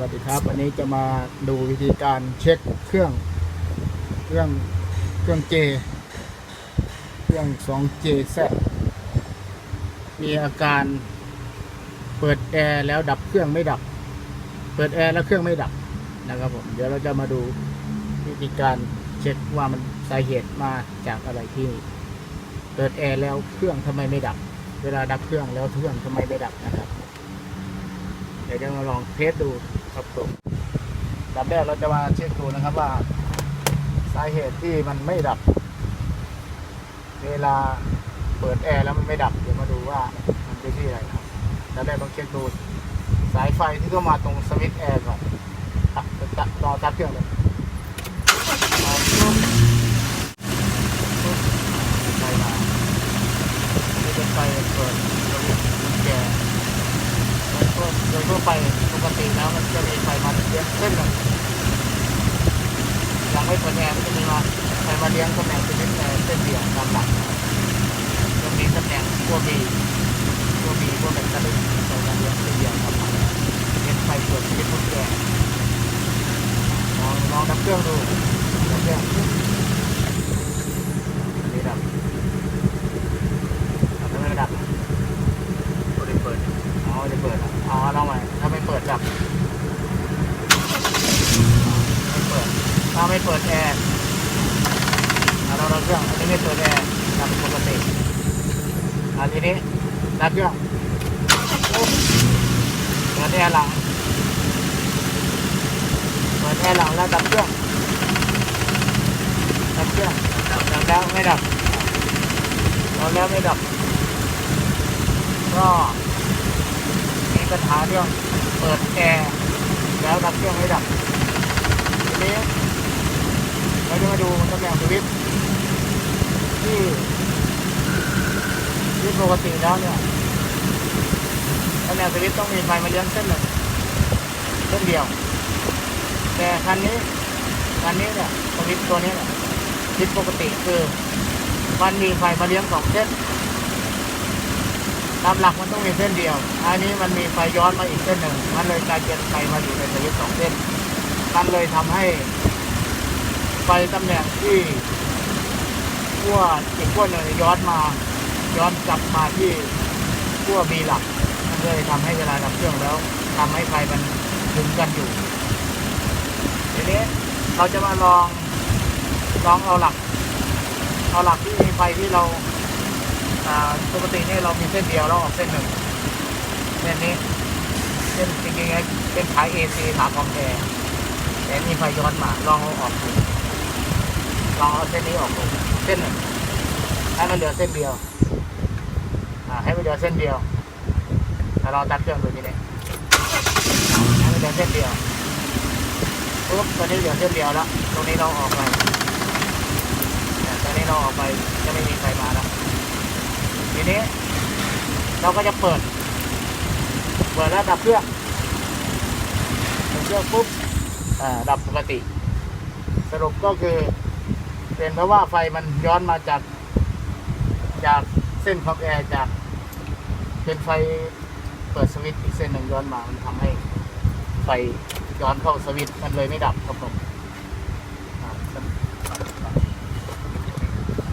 วัสดีครับ วันนี้จะมาดูวิธีการเช็คเครื่อง เครื่องเครื่องเจ เครื่อง 2J Z มีอาการเปิดแอร์แล้วดับเครื่องไม่ดับ เปิดแอร์แล้วเครื่องไม่ดับนะครับผม เดี๋ยวเราจะมาดูวิธีการเช็คว่ามันสาเหตุมาจากอะไรที่เปิดแอร์แล้วเครื่องทำไมไม่ดับ เวลาดับเครื่องแล้วเครื่องทำไมไม่ดับนะครับ เดี๋ยวจะมาลองเทสดูครับผมดับแรกเราจะมาเช็คดูนะครับว่า สาเหตุที่มันไม่ดับ เวลาเปิดแอร์แล้วมันไม่ดับ เดี๋ยวมาดูว่ามันเป็นที่อะไรครับดับแรกต้องเช็คดูสายไฟที่เข้ามาตรงสวิตช์แอร์ก่อนอะจะจะรอตัดเครื่องเลยเอาปุ๊บปุ๊บไฟมานี่เป็นไฟเปิดสวิตช์กุญแจ โดยทั่วโดยทั่วไป ปกติแล้วมันจะมีไฟมาเลี้ยงเส้นหนึ่งยังไม่เปิดแอร์มันจะมีมาไฟมาเลี้ยงตำแหน่งเป็นแอร์เส้นเดียวตามหลักจะมีตำแหน่งตัวบีตัวบีตัวเป็นกระดึ๊บไฟมาเลี้ยงเส้นเดียวตามหลักเป็นไฟเปิดเป็นทุกแกลองลองดับเครื่องดูดับเครื่องนี่ดับดับไม่ดับ ไม่ได้เปิด อ๋อไม่ได้เปิดอะอ๋อลองใหม่ถ้าไม่เปิดดับไม่เปิด ถ้า ไม่เปิดแอร์อะเราเราเครื่องอันนี้ไม่เปิดแอร์ดับปกติอะทีนี้ดับเครื่องเปิดแอร์หลังเปิดแอร์หลังแล้วดับเครื่องดับเครื่องดับดับแล้วไม่ดับดับแล้วไม่ดับก็มีปัญหาเรื่องเปิดแอร์แล้วดับเครื่องไม่ดับทีนี้ เราจะมาดูตำแหน่งสวิตช์ที่ที่ปกติแล้วเนี่ยตำแหน่งสวิตช์ต้องมีไฟมาเลี้ยงเส้นหนึ่งเส้นเดียว แต่คันนี้คันนี้เนี่ยสวิตช์ตัวนี้เนี่ยผิดปกติคือมันมีไฟมาเลี้ยงสองเส้นตามหลักมันต้องมีเส้นเดียว อันนี้มันมีไฟย้อนมาอีกเส้นหนึ่ง มันเลยกลายเป็นไฟมาอยู่ในสวิตสองเส้น มันเลยทำให้ ไฟตำแหน่งที่ขั้วอีกขั้วหนึ่งย้อนมา ย้อนกลับมาที่ขั้วบีหลักมันเลยทำให้เวลาดับเครื่องแล้วทำให้ไฟมันถึงกันอยู่ทีนี้เราจะมาลองลองเอาหลัก เอาหลักที่มีไฟที่เราปกติเนี่ยเรามีเส้นเดียวแล้วออกเส้นหนึ่งเส้นนี้เส้นจริงๆเป็นขาย AC ขาคอมแอร์แต่มีไฟย้อนมาลองเอาออกดู ลองเอาเส้นนี้ออกดูเส้นหนึ่งให้มันเหลือเส้นเดียวอ่าให้มันเหลือเส้นเดียวแล้วเราตัดเครื่องดูทีนี้อ่าให้มันเหลือเส้นเดียวปุ๊บตอนนี้เหลือเส้นเดียวแล้วตรงนี้เราออกไปตอนนี้เราออกไปจะไม่มีไฟมาแล้วทีนี้ เราก็จะเปิด เปิดแล้วดับเครื่องดับเครื่องปุ๊บอ่าดับปกติ สรุปก็คือ เป็นเพราะว่าไฟมันย้อนมาจาก จากเส้นคอมแอร์จาก เป็นไฟเปิดสวิตช์อีกเส้นหนึ่งย้อนมามันทำให้ไฟย้อนเข้าสวิตช์มันเลยไม่ดับครับผม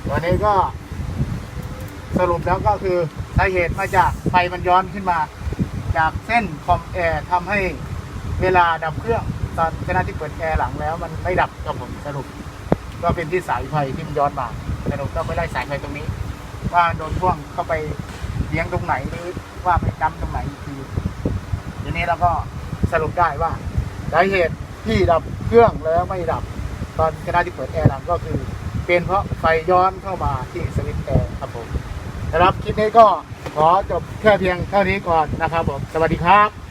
วันนี้ก็สรุปแล้วก็คือสาเหตุมาจากไฟมันย้อนขึ้นมา จากเส้นคอมแอร์ทำให้เวลาดับเครื่อง ตอนขณะที่เปิดแอร์หลังแล้วมันไม่ดับครับผมสรุป ก็เป็นที่สายไฟที่มันย้อนมาสรุปก็ไม่ได้สายไฟตรงนี้ ว่าโดนพ่วงเข้าไปเลี้ยงตรงไหนหรือว่าไปจำตรงไหนอีกทีทีนี้เราก็สรุปได้ว่าสาเหตุที่ดับเครื่องแล้วไม่ดับ ตอนขณะที่เปิดแอร์หลังก็คือ เป็นเพราะไฟย้อนเข้ามาที่สวิตช์แอร์ครับผมนะครับคลิปนี้ก็ขอจบแค่เพียงเท่านี้ก่อนนะครับผมสวัสดีครับ